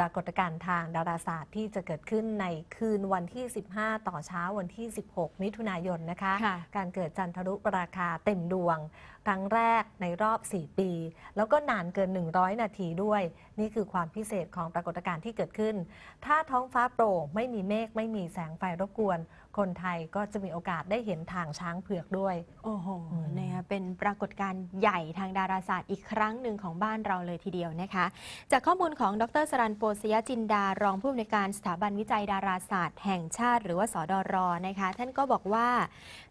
ปรากฏการณ์ทางดาราศาสตร์ที่จะเกิดขึ้นในคืนวันที่ 15 ต่อเช้าวันที่ 16 มิถุนายนนะคะค่ะการเกิดจันทรุปราคาเต็มดวง ครั้งแรกในรอบ 4 ปี แล้วก็นานเกิน 100 นาทีด้วย นี่คือความพิเศษของปรากฏการณ์ที่เกิดขึ้น ถ้าท้องฟ้าโปร่งไม่มีเมฆไม่มีแสงไฟรบกวน คนไทยก็จะมีโอกาสได้เห็นทางช้างเผือกด้วย โอ้โหอืมนะคะเป็นปรากฏการณ์ใหญ่ทางดาราศาสตร์อีกครั้งหนึ่งของบ้านเราเลยทีเดียวนะคะ จากข้อมูลของดรสรันโปสยจินดารองผู้อำนวยการสถาบันวิจัยดาราศาสตร์ แห่งชาติ หรือว่าสดรนะคะ ท่านก็บอกว่า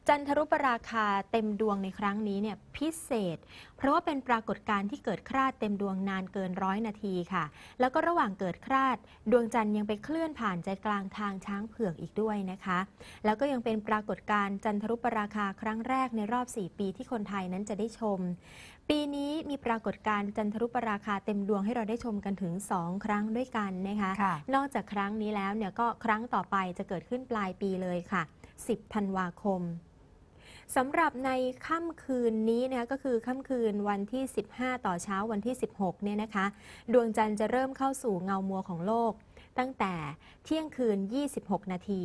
จันทรุปราคาเต็มดวงในครั้งนี้เนี่ยพิเศษ เพราะว่าเป็นปรากฏการณ์ที่เกิดคราดเต็มดวงนานเกินร้อยนาทีค่ะ แล้วก็ระหว่างเกิดคราด ดวงจันทร์ยังไปเคลื่อนผ่านใจกลางทางช้างเผือกอีกด้วยนะคะ แล้วก็ยังเป็นปรากฏการณ์จันทรุปราคาครั้งแรกในรอบ 4 ปีที่คนไทยนั้นจะได้ชม ปีนี้มีปรากฏการณ์จันทรุปราคาเต็มดวงให้เราได้ชมกันถึง 2 ครั้งด้วยกันนะคะค่ะนอกจากครั้งนี้แล้วเนี่ยก็ครั้งต่อไปจะเกิดขึ้นปลายปีเลยค่ะ 10 ธันวาคมสำหรับในค่ำคืนนี้นะคะก็คือค่ำคืนวันที่ 15 ต่อเช้าวันที่ 16 เนี่ยนะคะ ดวงจันทร์จะเริ่มเข้าสู่เงามัวของโลก ตั้งแต่เที่ยงคืน 26 นาที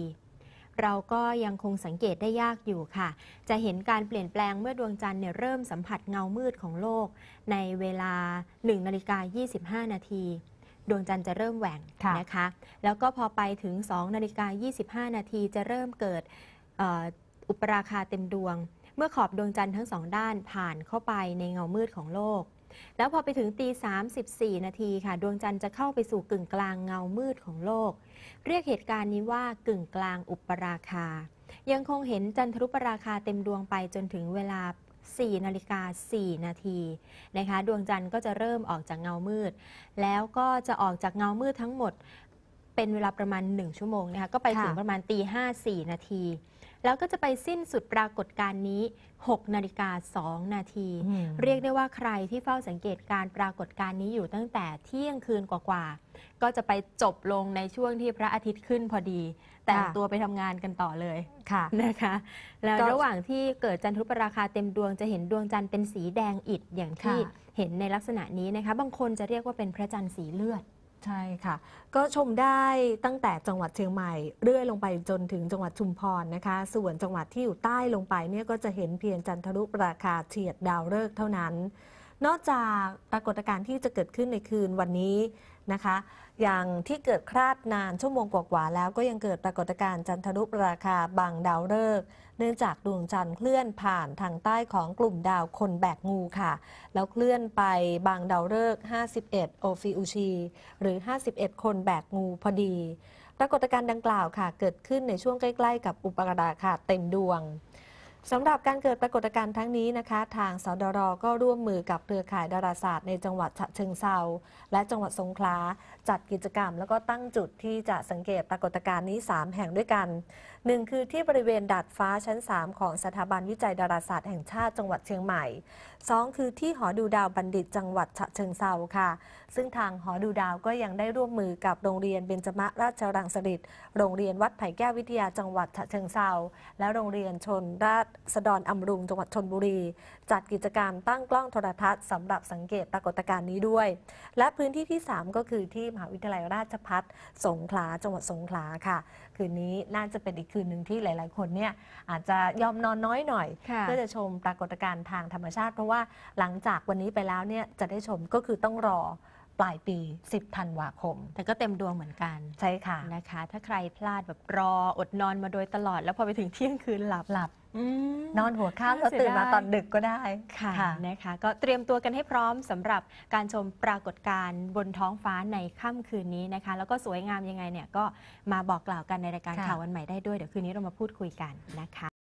เราก็ยังคงสังเกตได้ยากอยู่ค่ะ จะเห็นการเปลี่ยนแปลงเมื่อดวงจันทร์เนี่ยเริ่มสัมผัสเงามืดของโลก ในเวลา 1 นาฬิกา 25 นาที ดวงจันทร์จะเริ่มแหว่งค่ะนะคะ แล้วก็พอไปถึง2นาฬิกา25 นาทีจะเริ่มเกิดเอ่ออุปราคาเต็มดวง เมื่อขอบดวงจันทร์ทั้งสองด้านผ่านเข้าไปในเงามืดของโลก แล้วพอไปถึงตี34 นาทีค่ะ ดวงจันทร์จะเข้าไปสู่กึ่งกลางเงามืดของโลก เรียกเหตุการณ์นี้ว่ากึ่งกลางอุปราคา ยังคงเห็นจันทรุปราคาเต็มดวงไปจนถึงเวลา 4นาฬิกา4นาทีนะคะ ดวงจันทร์ก็จะเริ่มออกจากเงามืด แล้วก็จะออกจากเงามืดทั้งหมด เป็นเวลาประมาณ 1 ชั่วโมงนะคะก็ไปถึงค่ะประมาณตี5 4นาที แล้วก็จะไปสิ้นสุดปรากฏการณ์นี้ 6 นาฬิกา 2 นาทีอืมเรียกได้ว่าใครที่เฝ้าสังเกตการปรากฏการณ์นี้อยู่ตั้งแต่เที่ยงคืนกว่าๆก็จะไปจบลงในช่วงที่พระอาทิตย์ขึ้นพอดี แต่งค่ะตัวไปทำงานกันต่อเลยค่ะนะคะ แล้วก็ระหว่างที่เกิดจันทรุปราคาเต็มดวงจะเห็นดวงจันทร์เป็นสีแดงอิฐอย่างที่ค่ะเห็นในลักษณะนี้นะคะ บางคนจะเรียกว่าเป็นพระจันทร์สีเลือด ใช่ค่ะ ก็ชมได้ตั้งแต่จังหวัดเชียงใหม่ เรื่อยลงไปจนถึงจังหวัดชุมพรนะคะ ส่วนจังหวัดที่อยู่ใต้ลงไปเนี่ยก็จะเห็นเพียงจันทรุปราคาเฉียดดาวฤกษ์เท่านั้น นอกจากปรากฏการณ์ที่จะเกิดขึ้นในคืนวันนี้ นะคะ อย่างที่เกิดคลาดนานชั่วโมงกว่าๆแล้วก็ยังเกิดปรากฏการณ์จันทรุปราคาบางดาวฤกษ์เนื่องจากดวงจันทร์เคลื่อนผ่านทางใต้ของกลุ่มดาวคนแบกงูค่ะ แล้วเคลื่อนไปบางดาวฤกษ์51 โอฟิอุชี หรือ 51 คนแบกงูพอดี ปรากฏการณ์ดังกล่าวค่ะ เกิดขึ้นในช่วงใกล้ ๆ กับอุปราคาเต็มดวง สำหรับการเกิดปรากฏการณ์ทั้งนี้นะคะ ทางสดรก็ร่วมมือกับเครือข่ายดาราศาสตร์ในจังหวัดฉะเชิงเซาและจังหวัดสงขลาจัดกิจกรรม แล้วก็ตั้งจุดที่จะสังเกตปรากฏการณ์นี้ 3 แห่งด้วยกันหนึ่งคือที่บริเวณดาดฟ้าชั้น 3 ของสถาบันวิจัยดาราศาสตร์แห่งชาติจังหวัดเชียงใหม่สองคือที่หอดูดาวบัณฑิตจังหวัดฉะเชิงเซาค่ะ ซึ่งทางหอดูดาวก็ยังได้ร่วมมือกับโรงเรียนเบญจมราชรังสฤษโรงเรียนวัดไผ่แก้ววิทยาจังหวัดฉะเชิงเซาและโรงเรียนชนราษฎรอำรุงจังหวัดชนบุรี จัดกิจกรรมตั้งกล้องโทรทัศน์สำหรับสังเกตปรากฏการณ์นี้ด้วย และพื้นที่ที่ 3 ก็คือที่มหาวิทยาลัยราชภัฏสงขลาจังหวัดสงขลาค่ะ คืนนี้น่าจะเป็นอีกคืนหนึ่งที่หลาย ๆ คนเนี่ยอาจจะยอมนอนน้อยหน่อยค่ะเพื่อจะชมปรากฏการณ์ทางธรรมชาติ เพราะว่าหลังจากวันนี้ไปแล้วเนี่ยจะได้ชมก็คือต้องรอ ปลายปี 10 ธันวาคม แต่ก็เต็มดวงเหมือนกัน ใช่ค่ะนะคะ ถ้าใครพลาดแบบรออดนอนมาโดยตลอด แล้วพอไปถึงเที่ยงคืนหลับหลับอืมนอนหัวข้ามแล้วน่าเสียตื่นมาดายตอนดึกก็ได้ค่ะนะคะ ก็เตรียมตัวกันให้พร้อมสำหรับการชมปรากฏการณ์บนท้องฟ้าในค่ำคืนนี้นะคะ แล้วก็สวยงามยังไงเนี่ยก็มาบอกกล่าวกันในรายการค่ะข่าววันใหม่ได้ด้วยเดี๋ยวคืนนี้เรามาพูดคุยกันนะคะ